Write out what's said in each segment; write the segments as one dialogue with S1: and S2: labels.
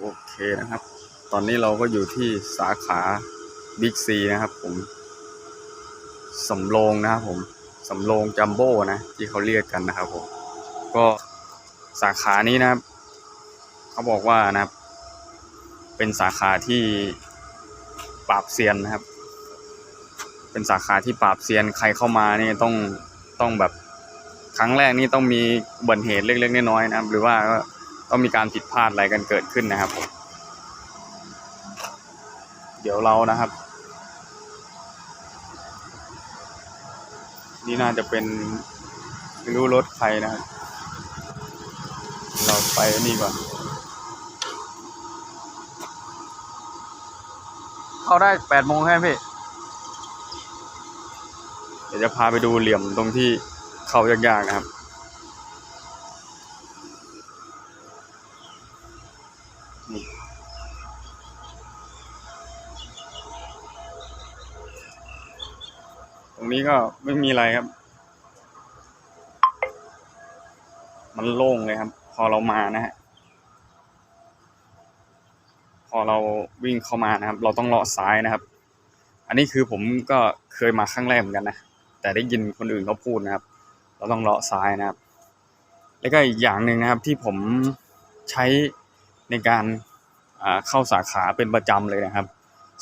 S1: โอเคนะครับ ตอนนี้เราก็อยู่ที่สาขาบิ๊กซีนะครับ ผมสำโรงนะครับ ผมสำโรงจัมโบ้นะที่เขาเรียกกันนะครับ ผม ก็สาขานี้นะครับ เขาบอกว่านะครับ เป็นสาขาที่ปราบเซียนนะครับ เป็นสาขาที่ปราบเซียนใครเข้ามานี่ต้องต้องแบบครั้งแรกนี่ต้องมีบัติเหตุเล็กๆน้อยๆนะครับ หรือว่า ก็ต้องมีการผิดพลาดอะไรกันเกิดขึ้นนะครับผมเดี๋ยวเรานะครับ นี่น่าจะเป็นไม่รู้รถใครนะครับ เราไปนี่ก่อน เข้าได้แปดโมงใช่ไหมพี่ เดี๋ยวจะพาไปดูเหลี่ยมตรงที่เข้ายากๆนะครับ รงนี้ก็ไม่มีอะไรครับ มันโล่งเลยครับ พอเรามานะฮะ พอเราวิ่งเข้ามานะครับ เราต้องเลาะซ้ายนะครับ อันนี้คือผมก็เคยมาครั้งแรกเหมือนกันนะ แต่ได้ยินคนอื่นเขาพูดนะครับ เราต้องเลาะซ้ายนะครับ แล้วก็อีกอย่างหนึ่งนะครับที่ผมใช้ในการเข้าสาขาเป็นประจำเลยนะครับ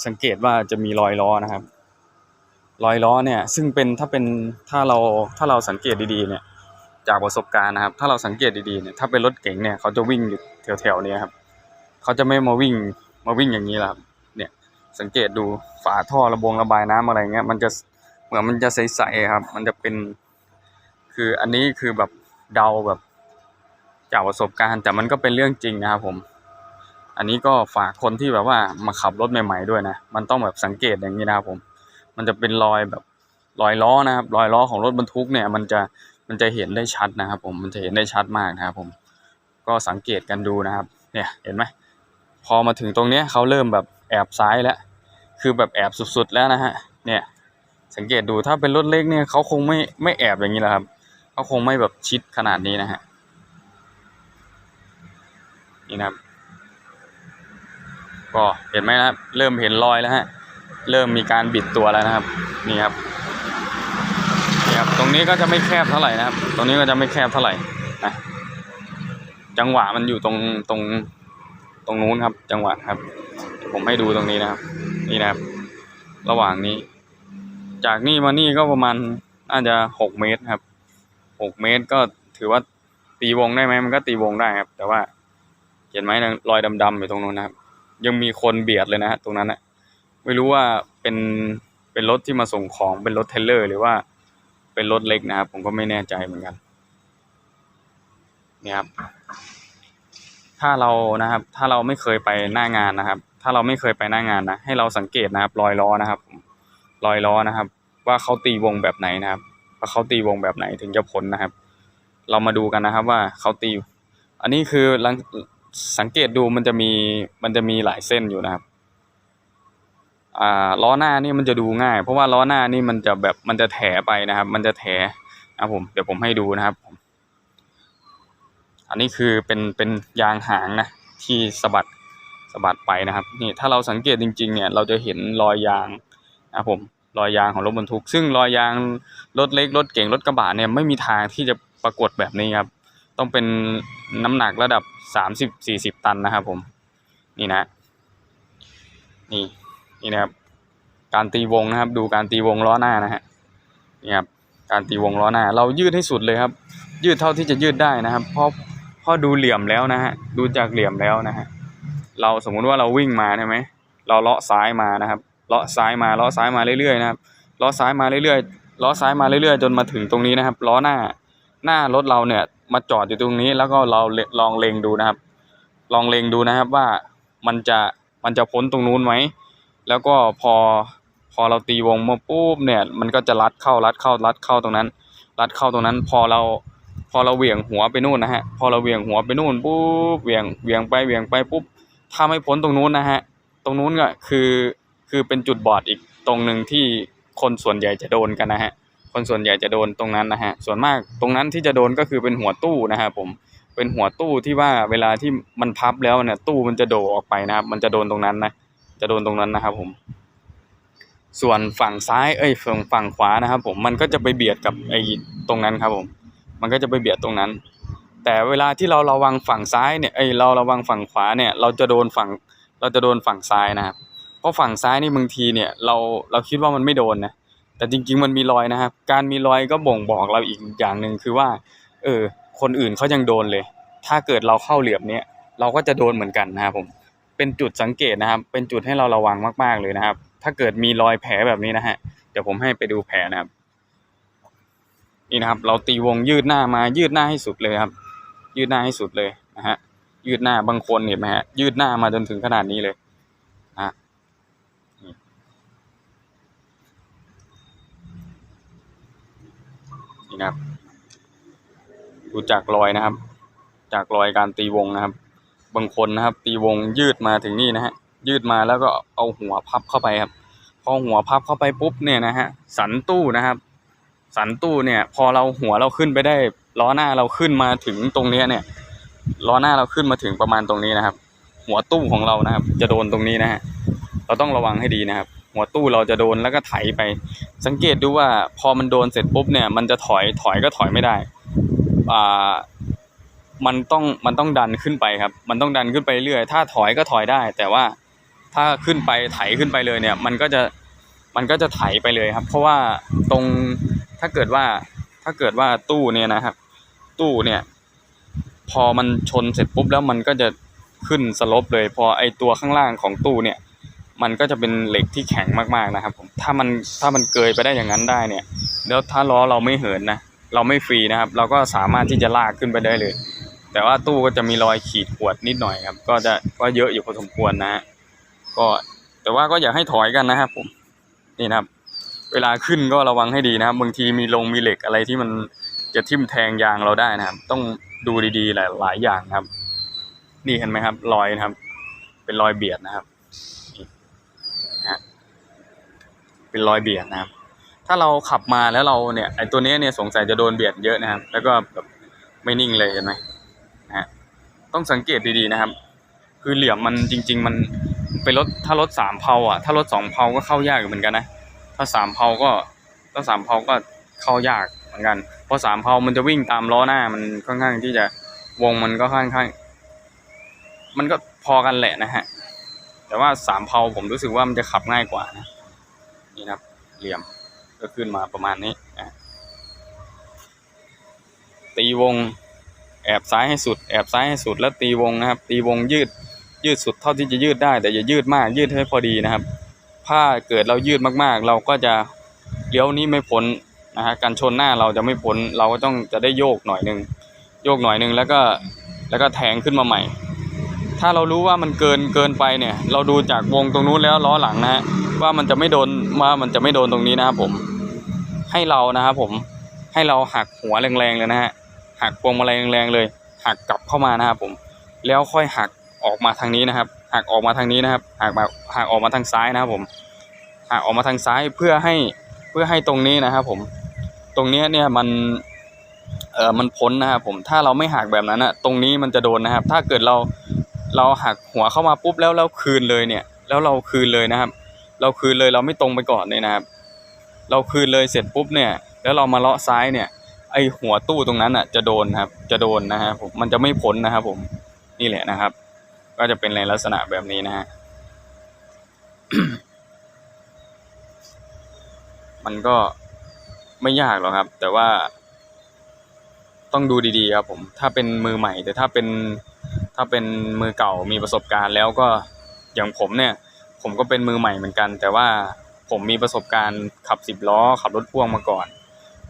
S1: สังเกตว่าจะมีรอยล้อนะครับ รอยล้อเนี่ยซึ่งเป็นถ้าเป็นถ้าเราถ้าเราสังเกตดีๆเนี่ยจากประสบการณ์นะครับ ถ้าเราสังเกตดีๆเนี่ยถ้าเป็นรถเก๋งเนี่ยเขาจะวิ่งอยู่แถวๆนี้ครับเขาจะไม่มาวิ่งมาวิ่งอย่างนี้ละครับเนี่ยสังเกตดูฝาท่อระบงระบายน้ำอะไรเงี้ยมันจะเหมือนมันจะใสๆครับ มันจะเป็นคืออันนี้คือแบบเดาแบบจากประสบการณ์ แต่มันก็เป็นเรื่องจริงนะครับผม อันนี้ก็ฝากคนที่แบบว่ามาขับรถใหม่ ๆด้วยนะ มันต้องแบบสังเกตอย่างนี้นะครับผม มันจะเป็นรอยแบบรอยล้อนะครับรอยล้อของรถบรรทุกเนี่ยมันจะมันจะเห็นได้ชัดนะครับ ผมมันจะเห็นได้ชัดมากนะครับ ผมก็สังเกตกันดูนะครับ เนี่ยเห็นไหมพอมาถึงตรงนี้เขาเริ่มแบบแอบซ้ายแล้วคือแบบแอบสุดๆแล้วนะฮะเนี่ยสังเกตดูถ้าเป็นรถเล็กเนี่ยเขาคงไม่ไม่แอบอย่างนี้แหละครับเขาคงไม่แบบชิดขนาดนี้นะฮะนี่นะครับก็เห็นไหมนะครับเริ่มเห็นรอยแล้วฮะ เริ่มมีการบิดตัวแล้วนะครับ นี่ครับนี่ครับ ตรงนี้ก็จะไม่แคบเท่าไหร่นะครับ ตรงนี้ก็จะไม่แคบเท่าไหร่นะจังหวะมันอยู่ตรงตรงตรงนู้นครับ จังหวะครับ ผมให้ดูตรงนี้นะครับ นี่นะครับ ระหว่างนี้ จากนี่มานี่ก็ประมาณน่าจะหกเมตรครับหกเมตรก็ถือว่าตีวงได้ไหมมันก็ตีวงได้ครับ แต่ว่าเห็นไหมรอยดำๆอยู่ตรงนู้นนะครับ ยังมีคนเบียดเลยนะฮะตรงนั้นนะ ไม่รู้ว่าเป็นเป็นรถที่มาส่งของเป็นรถเทเลอร์ หรือว่าเป็นรถเล็กนะครับ ผมก็ไม่แน่ใจเหมือนกันนี่ครับ ถ้าเรานะครับ ถ้าเราไม่เคยไปหน้างานนะครับ ถ้าเราไม่เคยไปหน้างานนะให้เราสังเกตนะครับ รอยล้อนะครับรอยล้อนะครับ ว่าเขาตีวงแบบไหนนะครับ ว่าเขาตีวงแบบไหนถึงจะพ้นนะครับ เรามาดูกันนะครับว่าเขาตี อันนี้คือสังเกตดูมันจะมีมันจะมีหลายเส้นอยู่นะครับ อ่าล้อหน้านี่มันจะดูง่าย เพราะว่าล้อหน้านี่มันจะแบบมันจะแถไปนะครับ มันจะแถนะผมเดี๋ยวผมให้ดูนะครับผมอันนี้คือเป็นเป็นยางหางนะที่สะบัดสะบัดไปนะครับนี่ถ้าเราสังเกตจริง ๆ เนี่ย เราจะเห็นรอยยางนะผมรอยยางของรถบรรทุก ซึ่งรอยยางรถเล็กรถเก่งรถกระบะเนี่ยไม่มีทางที่จะปรากฏแบบนี้ครับ ต้องเป็นน้ำหนักระดับสามสิบสี่สิบตันนะครับผม นี่นะ นี่ นี่นะครับ การตีวงนะครับ ดูการตีวงล้อหน้านะฮะนี่ครับการตีวงล้อหน้า เรายืดให้สุดเลยครับ ยืดเท่าที่จะยืดได้นะครับเพราะเพราะดูเหลี่ยมแล้วนะฮะดูจากเหลี่ยมแล้วนะฮะเราสมมุติว่าเราวิ่งมาใช่ไหมเราเลาะซ้ายมานะครับ เลาะซ้ายมาเลาะซ้ายมาเรื่อยๆนะครับเลาะซ้ายมาเรื่อยๆเลาะซ้ายมาเรื่อยๆ จนมาถึงตรงนี้นะครับล้อหน้าหน้ารถเราเนี่ยมาจอดอยู่ตรงนี้ แล้วก็เราลองเล็งดูนะครับ ลองเล็งดูนะครับว่ามันจะมันจะพ้นตรงนู้นไหม แล้วก็พอพอเราตีวงมาปุ๊บเนี่ย มันก็จะรัดเข้ารัดเข้ารัดเข้าตรงนั้น รัดเข้าตรงนั้น พอเราพอเราเหวี่ยงหัวไปนู่นนะฮะ พอเราเหวี่ยงหัวไปนู่นปุ๊บเหวี่ยงเหวี่ยงไปเหวี่ยงไปปุ๊บถ้าไม่พ้นตรงนู้นนะฮะ ตรงนู้นก็คือคือเป็นจุดบอดอีกตรงหนึ่งที่คนส่วนใหญ่จะโดนกันนะฮะ คนส่วนใหญ่จะโดนตรงนั้นนะฮะ ส่วนมากตรงนั้นที่จะโดนก็คือเป็นหัวตู้นะครับผมเป็นหัวตู้ที่ว่าเวลาที่มันพับแล้วเนี่ยตู้มันจะโดดออกไปนะครับ มันจะโดนตรงนั้นนะ จะโดนตรงนั้นนะครับผม ส่วนฝั่งซ้ายเอ้ยฝั่งฝั่งขวานะครับ ผมมันก็จะไปเบียดกับไอ้ตรงนั้นครับผม มันก็จะไปเบียดตรงนั้น แต่เวลาที่เราระวังฝั่งซ้ายเนี่ยไอยเราระวังฝั่งขวาเนี่ย เราจะโดนฝั่งเราจะโดนฝั่งซ้ายนะครับเพราะฝั่งซ้ายนี่บางทีเนี่ยเราเราคิดว่ามันไม่โดนนะแต่จริง ๆ มันมีรอยนะครับ การมีรอยก็บ่งบอกเราอีกอย่างหนึ่งคือว่า เออ คนอื่นเขายังโดนเลย ถ้าเกิดเราเข้าเหลี่ยมเนี้ยเราก็จะโดนเหมือนกันนะครับผม เป็นจุดสังเกตนะครับ เป็นจุดให้เราระวังมากๆเลยนะครับ ถ้าเกิดมีรอยแผลแบบนี้นะฮะเดี๋ยวผมให้ไปดูแผลนะครับ นี่นะครับ เราตีวงยืดหน้ามา ยืดหน้าให้สุดเลยครับ ยืดหน้าให้สุดเลยนะฮะยืดหน้าบางคนเห็นไหมฮะยืดหน้ามาจนถึงขนาดนี้เลยนะนี่นี่นะครับดูจากรอยนะครับ จากรอยการตีวงนะครับ บางคนนะครับ ตีวงยืดมาถึงนี่นะฮะยืดมาแล้วก็เอาหัวพับเข้าไปครับ พอหัวพับเข้าไปปุ๊บเนี่ยนะฮะสันตู้นะครับ สันตู้เนี่ย พอเราหัวเราขึ้นไปได้ล้อหน้าเราขึ้นมาถึงตรงเนี้ยเนี่ยล้อหน้าเราขึ้นมาถึงประมาณตรงนี้นะครับ หัวตู้ของเรานะครับ จะโดนตรงนี้นะฮะเราต้องระวังให้ดีนะครับ หัวตู้เราจะโดนแล้วก็ไถไป สังเกตดูว่าพอมันโดนเสร็จปุ๊บเนี่ย มันจะถอยถอยก็ถอยไม่ได้อ่า มันต้องมันต้องดันขึ้นไปครับ มันต้องดันขึ้นไปเรื่อย ถ้าถอยก็ถอยได้ แต่ว่าถ้าขึ้นไปไถขึ้นไปเลยเนี่ย มันก็จะมันก็จะไถไปเลยครับ เพราะว่าตรงถ้าเกิดว่าถ้าเกิดว่าตู้เนี่ยนะครับ ตู้เนี่ย พอมันชนเสร็จปุ๊บแล้วมันก็จะขึ้นสลบเลย พอไอตัวข้างล่างของตู้เนี่ย มันก็จะเป็นเหล็กที่แข็งมากๆนะครับผมถ้ามันถ้ามันเกยไปได้อย่างนั้นได้เนี่ย แล้วถ้าล้อเราไม่เหินนะเราไม่ฟรีนะครับ เราก็สามารถที่จะลากขึ้นไปได้เลย แต่ว่าตู้ก็จะมีรอยขีดข่วดนิดหน่อยครับ ก็จะก็เยอะอยู่พอสมควรนะฮะก็แต่ว่าก็อย่าให้ถอยกันนะครับผมนี่นะครับ เวลาขึ้นก็ระวังให้ดีนะครับ บางทีมีลงมีเหล็กอะไรที่มันจะทิ่มแทงยางเราได้นะครับ ต้องดูดีๆหลายหลายอย่างครับ นี่เห็นไหมครับ รอยนะครับ เป็นรอยเบียดนะครับนะเป็นรอยเบียดนะครับ ถ้าเราขับมาแล้วเราเนี่ยไอตัวนี้เนี่ยสงสัยจะโดนเบียดเยอะนะครับ แล้วก็แบบไม่นิ่งเลยเห็นไหม ต้องสังเกตดีๆนะครับ คือเหลี่ยมมันจริง ๆ มันเป็นรถถ้ารถสามเพาอะถ้ารถสองเพาก็เข้ายากอยู่เหมือนกันนะถ้าสามเพาก็ถ้าสามเพาก็เข้ายากเหมือนกันเพราะสามเพามันจะวิ่งตามล้อหน้ามันค่อนข้างที่จะวงมันก็ค่อนข้าง มันก็พอกันแหละนะฮะแต่ว่าสามเพาผมรู้สึกว่ามันจะขับง่ายกว่านะนี่นะครับเหลี่ยมก็ขึ้นมาประมาณนี้ตีวง แอบซ้ายให้สุด แอบซ้ายให้สุดแล้วตีวงนะครับ ตีวงยืดยืดสุดเท่าที่จะยืดได้ แต่อย่ายืดมากยืดให้พอดีนะครับ ถ้าเกิดเรายืดมากๆ เราก็จะเลี้ยวนี้ไม่พ้นนะฮะการชนหน้าเราจะไม่พ้นเราก็ต้องจะได้โยกหน่อยหนึ่งโยกหน่อยหนึ่งแล้วก็แล้วก็แทงขึ้นมาใหม่ ถ้าเรารู้ว่ามันเกินเกินไปเนี่ย เราดูจากวงตรงนู้นแล้วล้อหลังนะฮะว่ามันจะไม่โดนว่ามันจะไม่โดนตรงนี้นะครับผม ให้เรานะครับผมให้เราหักหัวแรงๆเลยนะฮะ หักพวงมาลัยแรงๆเลย หักกลับเข้ามานะครับผม แล้วค่อยหักออกมาทางนี้นะครับ หักออกมาทางนี้นะครับ หักมาหักออกมาทางซ้ายนะครับผม หักออกมาทางซ้ายเพื่อให้เพื่อให้ตรงนี้นะครับผม ตรงเนี้ยเนี่ยมันเออมันพ้นนะครับผม ถ้าเราไม่หักแบบนั้นอะตรงนี้มันจะโดนนะครับ ถ้าเกิดเราเราหักหัวเข้ามาปุ๊บแล้วเราคืนเลยเนี่ย แล้วเราคืนเลยนะครับ เราคืนเลยเราไม่ตรงไปก่อนเลยนะครับ เราคืนเลยเสร็จปุ๊บเนี่ย แล้วเรามาเลาะซ้ายเนี่ย ไอหัวตู้ตรงนั้นอะจะโดนครับ จะโดนนะฮะผมมันจะไม่พ้นนะครับผมนี่แหละนะครับ ก็จะเป็นในลักษณะแบบนี้นะฮะมันก็ไม่ยากหรอกครับ แต่ว่า ต้องดูดีๆครับ ผม ถ้าเป็นมือใหม่ แต่ถ้าเป็นถ้าเป็นมือเก่ามีประสบการณ์แล้วก็อย่างผมเนี่ย ผมก็เป็นมือใหม่เหมือนกัน แต่ว่าผมมีประสบการณ์ขับสิบล้อ ขับรถพ่วงมาก่อน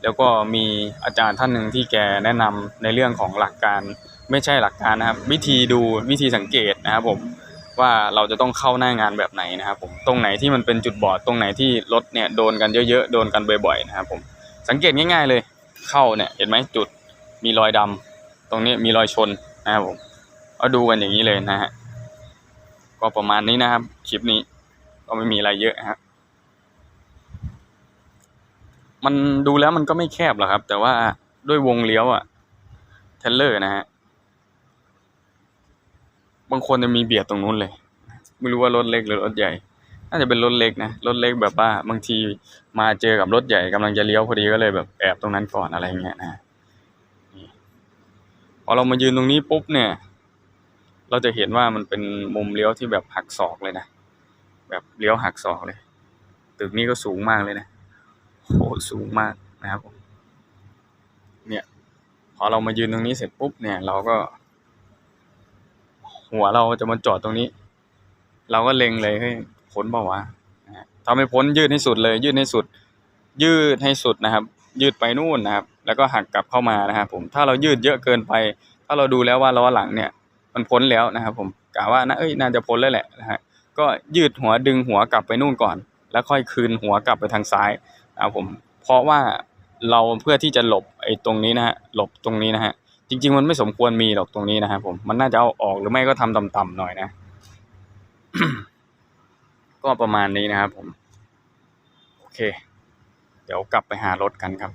S1: แล้วก็มีอาจารย์ท่านหนึ่งที่แกแนะนำในเรื่องของหลักการไม่ใช่หลักการนะครับ วิธีดูวิธีสังเกตนะครับผมว่าเราจะต้องเข้าหน้างานแบบไหนนะครับผมตรงไหนที่มันเป็นจุดบอดตรงไหนที่รถเนี่ยโดนกันเยอะๆโดนกันบ่อยๆนะครับผมสังเกตง่ายๆเลยเข้าเนี่ยเห็นไหมจุดมีรอยดำตรงนี้มีรอยชนนะครับผมเอาดูกันอย่างนี้เลยนะฮะก็ประมาณนี้นะครับคลิปนี้ก็ไม่มีอะไรเยอะครับ มันดูแล้วมันก็ไม่แคบหรอกครับ แต่ว่าด้วยวงเลี้ยวอะเทเลอร์นะฮะ บางคนจะมีเบียดตรงนู้นเลย ไม่รู้ว่ารถเล็กหรือรถใหญ่ น่าจะเป็นรถเล็กนะ รถเล็กแบบว่า บางทีมาเจอกับรถใหญ่กำลังจะเลี้ยวพอดีก็เลยแบบแอบตรงนั้นก่อนอะไรเงี้ยนะพอเรามายืนตรงนี้ปุ๊บเนี่ย เราจะเห็นว่ามันเป็นมุมเลี้ยวที่แบบหักศอกเลยนะ แบบเลี้ยวหักศอกเลย ตึกนี้ก็สูงมากเลยนะ โอ้สูงมากนะครับเนี่ยพอเรามายืนตรงนี้เสร็จปุ๊บเนี่ย เราก็ หัวเราจะมาจอดตรงนี้ เราก็เล็งเลยเฮ้พ้นเปล่าวะนะฮะถ้าไม่พ้นยืดให้สุดเลย ยืดให้สุด ยืดให้สุดนะครับ ยืดไปนู่นนะครับ แล้วก็หักกลับเข้ามานะครับผมถ้าเรายืดเยอะเกินไป ถ้าเราดูแล้วว่าล้อหลังเนี่ย มันพ้นแล้วนะครับ ผมกะว่านะเอ้ยน่าจะพ้นแล้วแหละนะฮะก็ยืดหัวดึงหัวกลับไปนู่นก่อน แล้วค่อยคืนหัวกลับไปทางซ้าย นะครับผมเพราะว่าเราเพื่อที่จะหลบไอ้ตรงนี้นะฮะหลบตรงนี้นะฮะจริง ๆ มันไม่สมควรมีหรอกตรงนี้นะครับผมมันน่าจะเอาออกหรือไม่ก็ทำต่ำๆหน่อยนะ ก็ประมาณนี้นะครับผม โอเค เดี๋ยวกลับไปหารถกันครับ